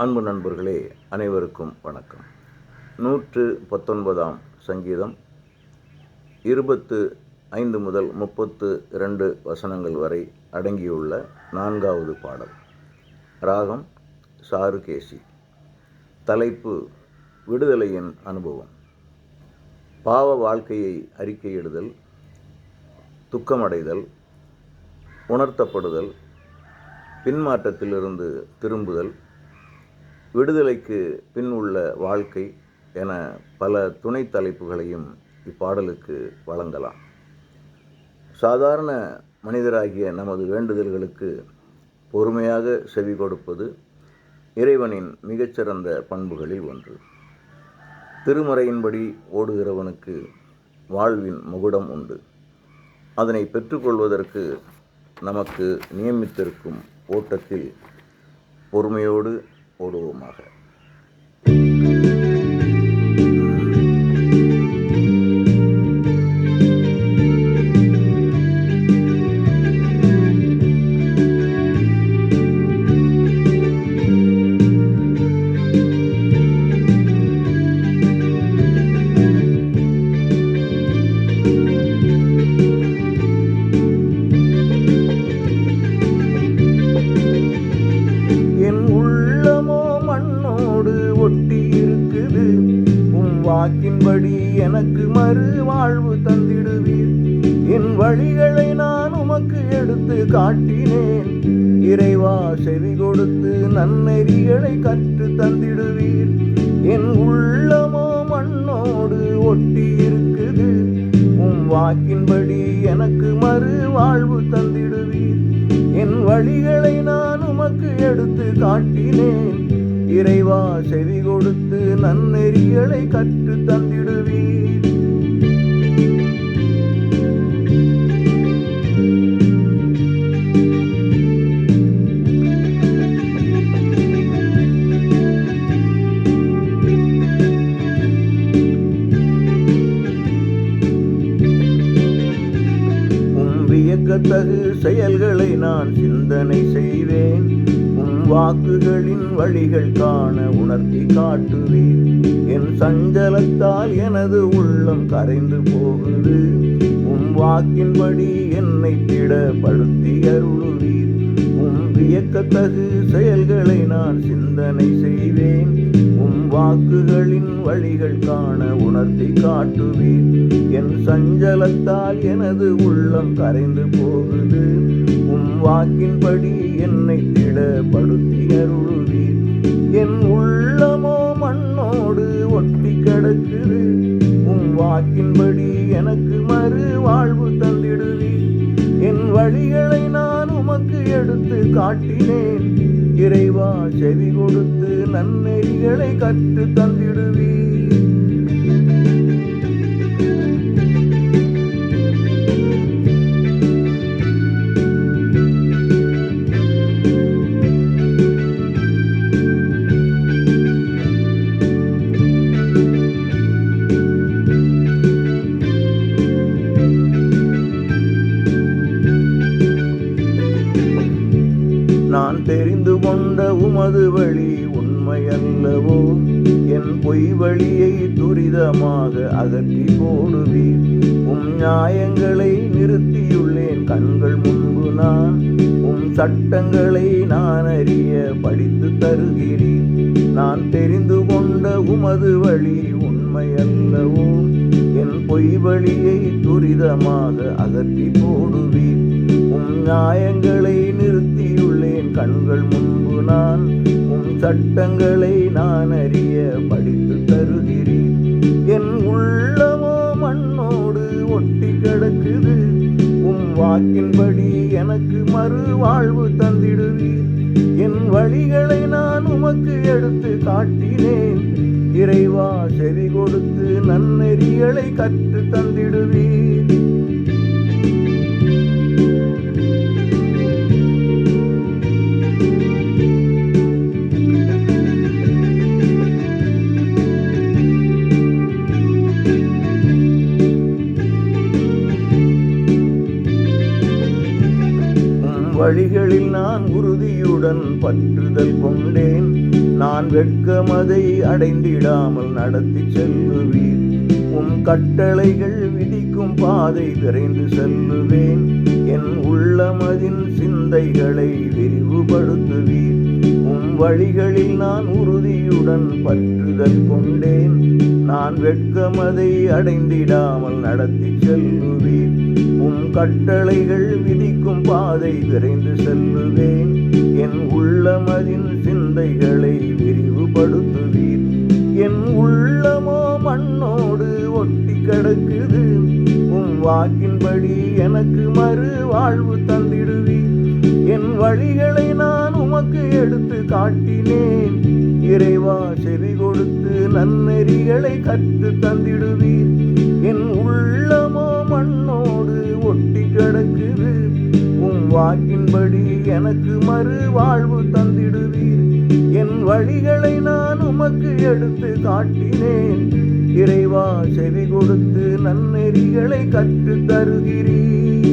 அன்பு நண்பர்களே அனைவருக்கும் வணக்கம். நூற்று பத்தொன்பதாம் சங்கீதம் இருபத்து ஐந்து முதல் முப்பத்து இரண்டு வசனங்கள் வரை அடங்கியுள்ள நான்காவது பாடல். ராகம் சாருகேசி. தலைப்பு விடுதலையின் அனுபவம். பாவ வாழ்க்கையை அறிக்கையிடுதல் துக்கமடைதல் உணர்த்தப்படுதல் பின்மாற்றத்திலிருந்து திரும்புதல் விடுதலைக்கு பின் உள்ள வாழ்க்கை என பல துணை தலைப்புகளையும் இப்பாடலுக்கு வழங்கலாம். சாதாரண மனிதராகிய நமது வேண்டுதல்களுக்கு பொறுமையாக செவி கொடுப்பது இறைவனின் மிகச்சிறந்த பண்புகளில் ஒன்று. திருமறையின்படி ஓடுகிறவனுக்கு வாழ்வின் முகுடம் உண்டு. அதனை பெற்றுக்கொள்வதற்கு நமக்கு நியமித்திருக்கும் ஓட்டத்தில் பொறுமையோடு ஓடுவோமாக மறு வாழ்வு தந்திடுவீர். என் வழிகளை நான் உமக்கு எடுத்து காட்டினேன். இறைவா செவி கொடுத்து நன்னெறிகளை கற்று தந்திடுவீர். என் உள்ளமோ மண்ணோடு ஒட்டி இருக்குது. உம் வாக்கின்படி எனக்கு மறு வாழ்வு தந்திடுவீர். என் வழிகளை நான் உமக்கு எடுத்து காட்டினேன். இறைவா செவி கொடுத்து நன்னெறிகளை கற்று தந்திடுவீர். வியக்கத்தகு செயல்களை நான் சிந்தனை செய்வேன். உம் வாக்குகளின் வழிகள் காண உணர்த்தி காட்டுவீர் என் சஞ்சலத்தால் எனது உள்ளம் கரைந்து போகுது. உம் வாக்கின்படி என்னை திடப்படுத்தி அருளுவீர். உம் வியக்கத்தகு செயல்களை நான் சிந்தனை செய்வேன். வாக்குகளின் வழிகள் காண உணர்த்தி காட்டுவீர். என் சஞ்சலத்தால் எனது உள்ளம் கரைந்து போகுது. உம் வாக்கின்படி என்னை திடப்படுத்தி அருள்வீர். என் உள்ளமோ மண்ணோடு ஒட்டி கிடக்குது. உம் வாக்கின்படி எடுத்து காட்டினேன். இறைவா செவி கொடுத்து நன்னெறிகளை கற்று தந்திடுவீர். உமது வழி உண்மையல்லவோ? என் பொய் வழியை துரிதமாக அகற்றி போடுவீர். உம் நியாயங்களை நிறுத்தியுள்ளேன் கண்கள் முன்பு நான். உம் சட்டங்களை நான் அறிய படித்து தருகிறேன் நான் தெரிந்து கொண்ட உமது வழி உண்மையல்லவோ? என் பொய் வழியை துரிதமாக அகற்றி போடுவீர். உம் நியாயங்களை நிறுத்தியுள்ளேன் கண்கள் முன்பு சட்டங்களை நான் அறிய படித்து தருகிறேன். என் உள்ளமோ மண்ணோடு ஒட்டி கிடக்குது. உம் வாக்கின்படி எனக்கு மறு வாழ்வு தந்திடுவீர். என் வழிகளை நான் உமக்கு எடுத்து காட்டினேன். இறைவா செவி கொடுத்து நன்னெறிகளை கற்று தந்திடுவீர். வழிகளில் நான் உறுதியுடன் பற்றுதல் கொண்டேன். நான் வெட்கமதை அடைந்திடாமல் நடத்தி செல்லுவீர் உம் கட்டளைகள் விதிக்கும் பாதை விரைந்து செல்லுவேன். என் உள்ளமதின் சிந்தைகளை விரிவுபடுத்துவீர். உம் வழிகளில் நான் உறுதியுடன் பற்றுதல் கொண்டேன். நான் வெட்கமதை அடைந்திடாமல் நடத்தி செல்லுவீர் கட்டளைகள் விதிக்கும் பாதை விரைந்து செல்லுவேன். என் உள்ளமதின் சிந்தைகளை விரிவுபடுத்துவீர். என் உள்ளமோ மண்ணோடு ஒட்டி கிடக்குது. உம் வாக்கின்படி எனக்கு மறு வாழ்வு தந்திடுவீர். என் வழிகளை நான் உமக்கு எடுத்து காட்டினேன். இறைவா செவி கொடுத்து நன்னெறிகளை கற்று தந்திடுவீர். என் உள்ளமோ மண்ணோடு கிடக்குது. உம் வாக்கின்படி எனக்கு மறு வாழ்வு தந்திடுவீர். என் வழிகளை நான் உமக்கு எடுத்து காட்டினேன். இறைவா செவி கொடுத்து நன்னெறிகளை கற்று தருகிறீர்.